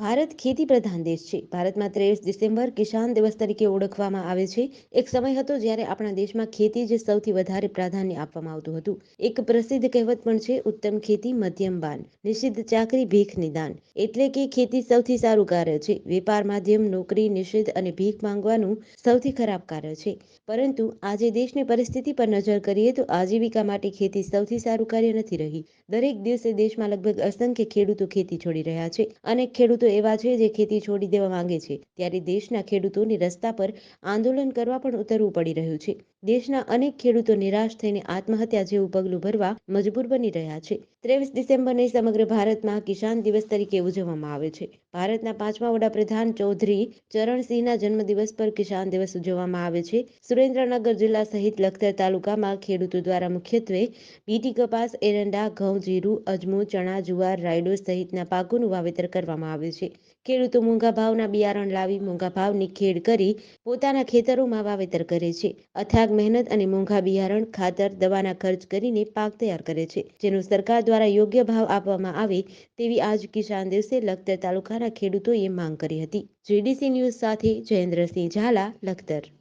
ભારત ખેતી પ્રધાન દેશ છે. ભારતમાં ત્રેવીસ ડિસેમ્બર કિસાન દિવસ તરીકે ઓળખવામાં આવે છે. એક સમય હતો જ્યારે આપણા દેશમાં ખેતી જ સૌથી વધારે પ્રાધાન્ય આપવામાં આવતું હતું. એક પ્રસિદ્ધ કહેવત પણ છે, ઉત્તમ ખેતી મધ્યમ બાન, નિષિદ્ધ ચાકરી ભીખ નિદાન. એટલે કે ખેતી સૌથી સારું કાર્ય છે. વેપાર માધ્યમ, નોકરી, નિષિદ્ધ અને ભીખ માંગવાનું સૌથી ખરાબ કાર્ય છે. પરંતુ આજે દેશની પરિસ્થિતિ પર નજર કરીએ તો આજીવિકા માટે ખેતી સૌથી સારું કાર્ય નથી રહી. દરેક દિવસે દેશમાં લગભગ અસંખ્ય ખેડૂતો ખેતી છોડી રહ્યા છે અને ખેડૂતો એવા છે જે ખેતી છોડી દેવા માંગે છે. ત્યારે દેશના ખેડૂતોને રસ્તા પર આંદોલન કરવા પણ ઉતરવું પડી રહ્યું છે. દેશના અનેક ખેડૂતો નિરાશ થઈને આત્મહત્યા જેવું પગલું ભરવા મજબૂર બની રહ્યા છે. ત્રેવીસ ડિસેમ્બરને સમગ્ર ભારતમાં કિસાન દિવસ તરીકે ઉજવવામાં આવે છે. ભારતના પાંચમા વડાપ્રધાન ચૌધરી ચરણસિંહના જન્મદિવસ પર કિસાન દિવસ ઉજવવામાં આવે છે. સુરેન્દ્રનગર જિલ્લા સહિત લખતર તાલુકામાં ખેડૂતો દ્વારા મુખ્યત્વે બીટી કપાસ, એરંડા, ઘઉં, જીરું, અજમો, ચણા, જુવાર, રાયડો સહિતના પાકોનું વાવેતર કરવામાં આવે છે. ખેડૂતો મોંઘા ભાવના બિયારણ લાવી મોંઘા ભાવની ખેડ કરી પોતાના ખેતરોમાં વાવેતર કરે છે. અથાગ મહેનત અને મોંઘા બિયારણ, ખાતર, દવાના ખર્ચ કરીને પાક તૈયાર કરે છે. જેનો સરકાર દ્વારા યોગ્ય ભાવ આપવામાં આવે તેવી આજ કિસાન દિવસે લખતર તાલુકાના ખેડૂતોએ માંગ કરી હતી. જેડીસી ન્યૂઝ સાથે જયેન્દ્રસિંહ ઝાલા, લખતર.